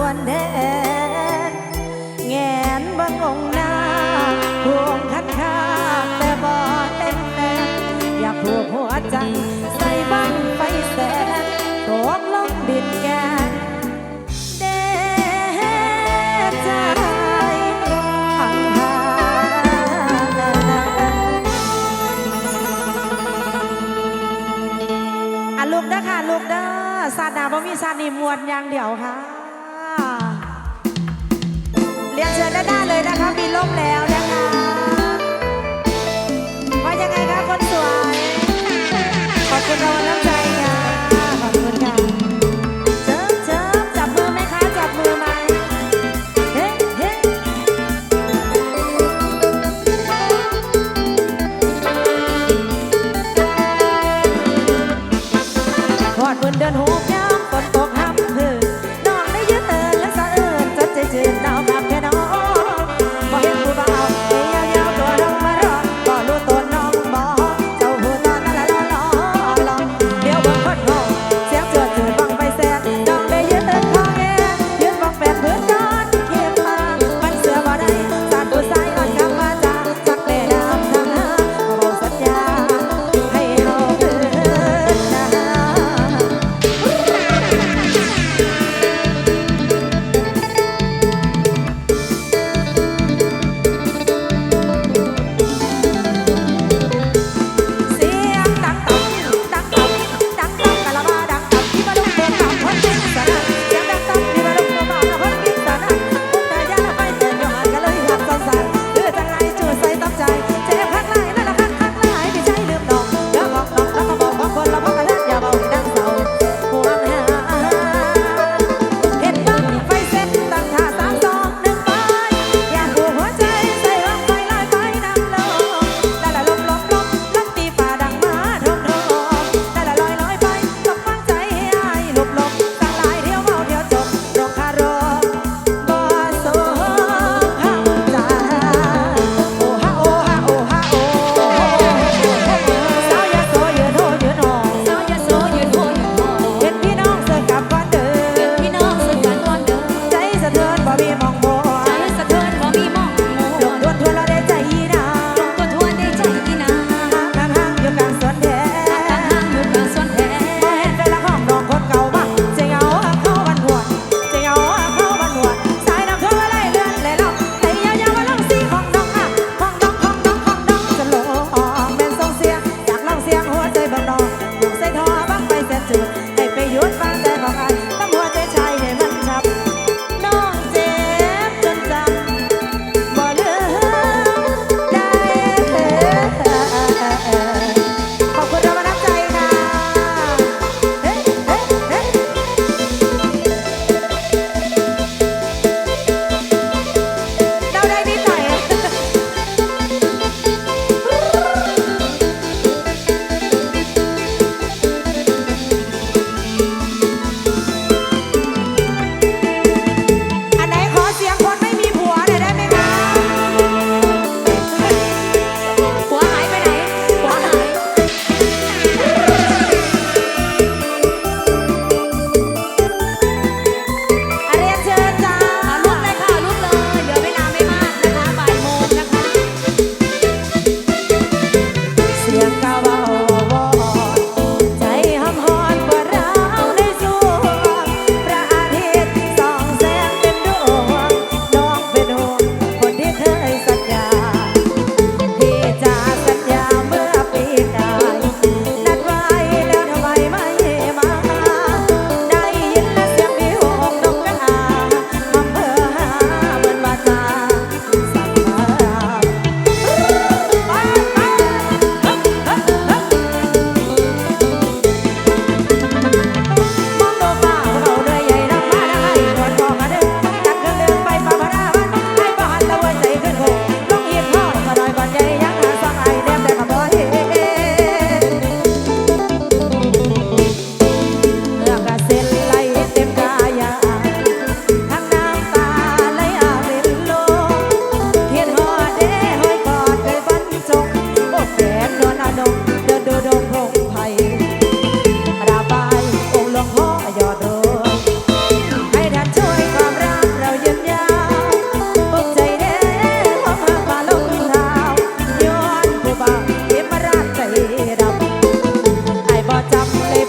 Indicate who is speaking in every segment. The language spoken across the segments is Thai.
Speaker 1: วนแดนแงนบิ่งองหน้าพวงคันคาแต่บ่เต็มแฟนอยากผูกหัวใจใส่บังไฟแสนตกลงดินแกนเดใจพังพาอะลูกเด้อค่ะลูกเด้อซาดาบ่มีซานีมวนอย่างเดียวค่ะ รียนเชิญด้านหน้าเลยนะคะมีล่มแล้วนะคะว่ายังไงคะคนสวย ขอบคุณราแลน้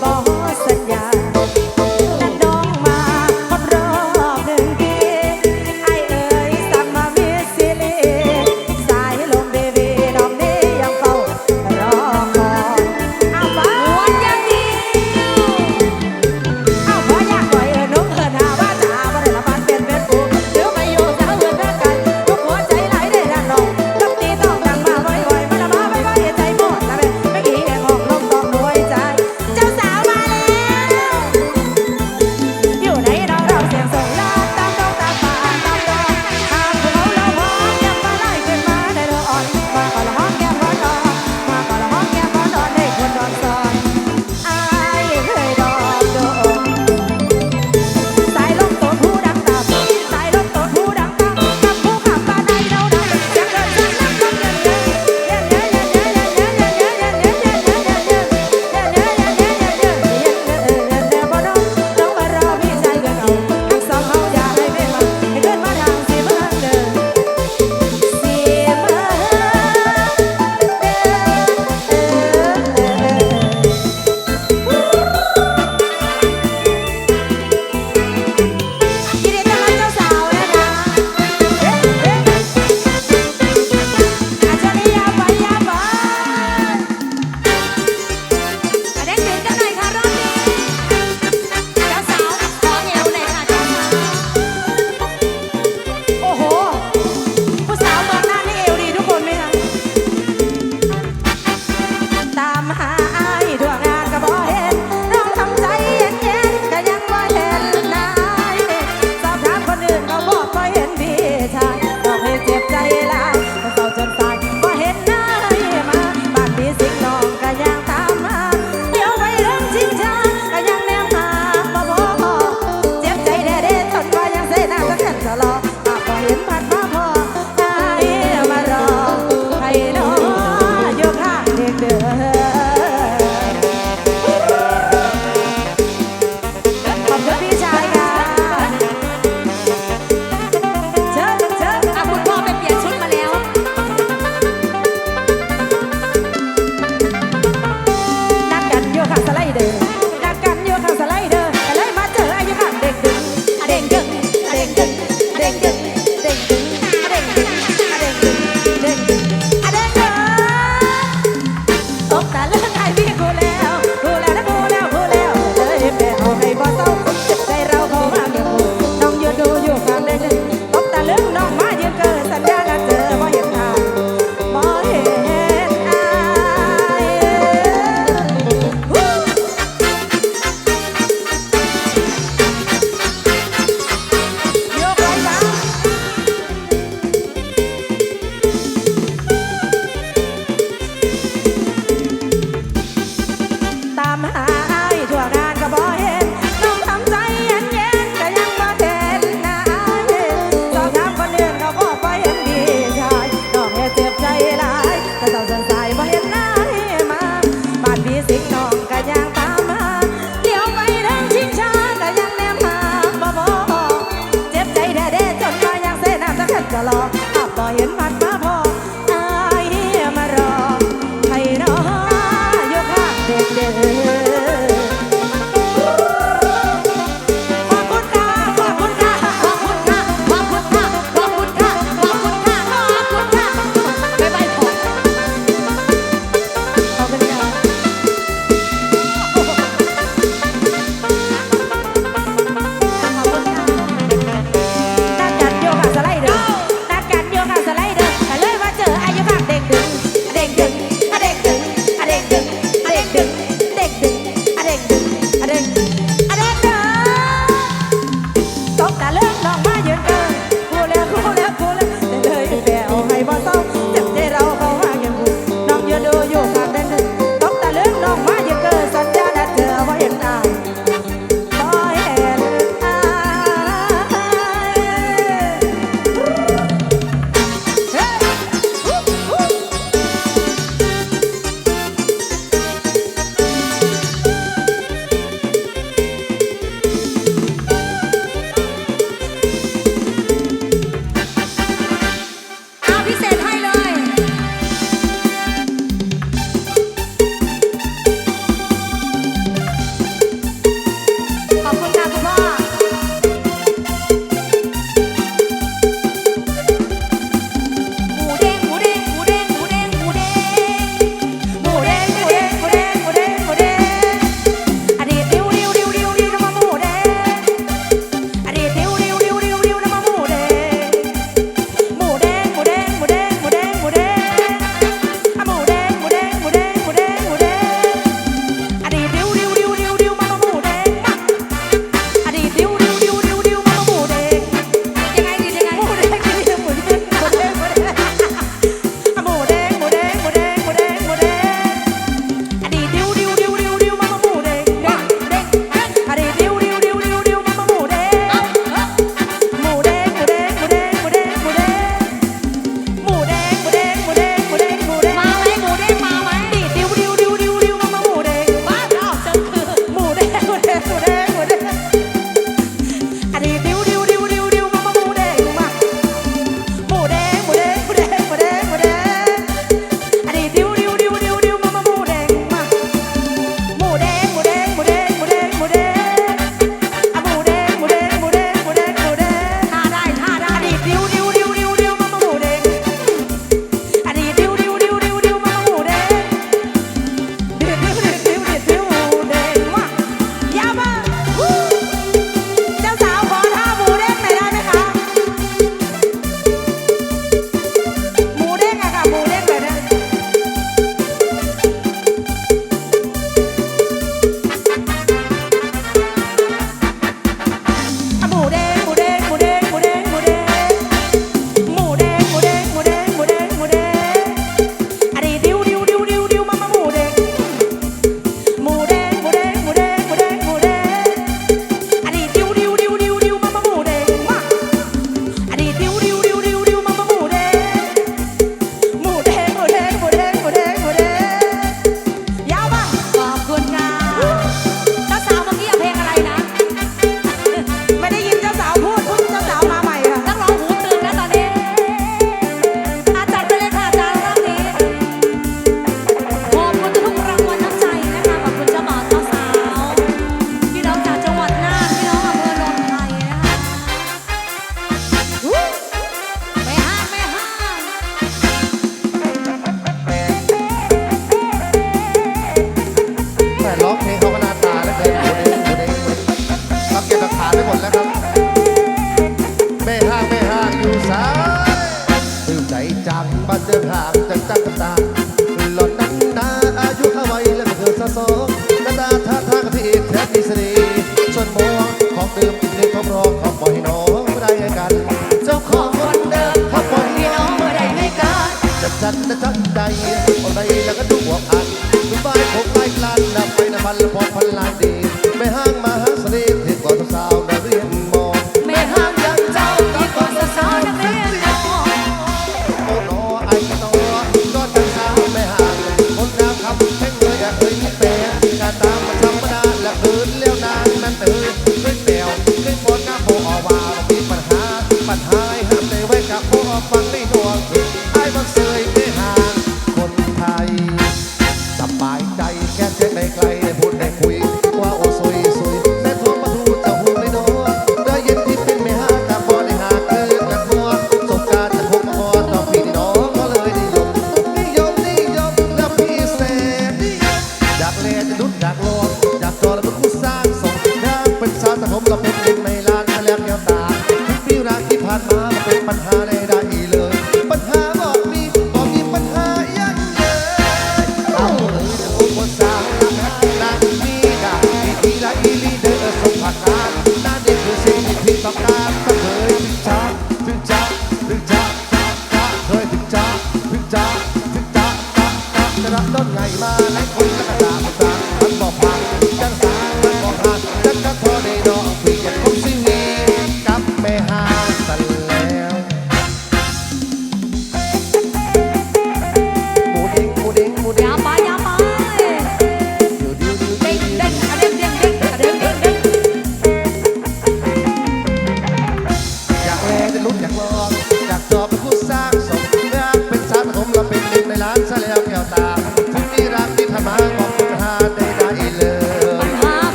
Speaker 1: bord. รออาบ่เห็นพัดมา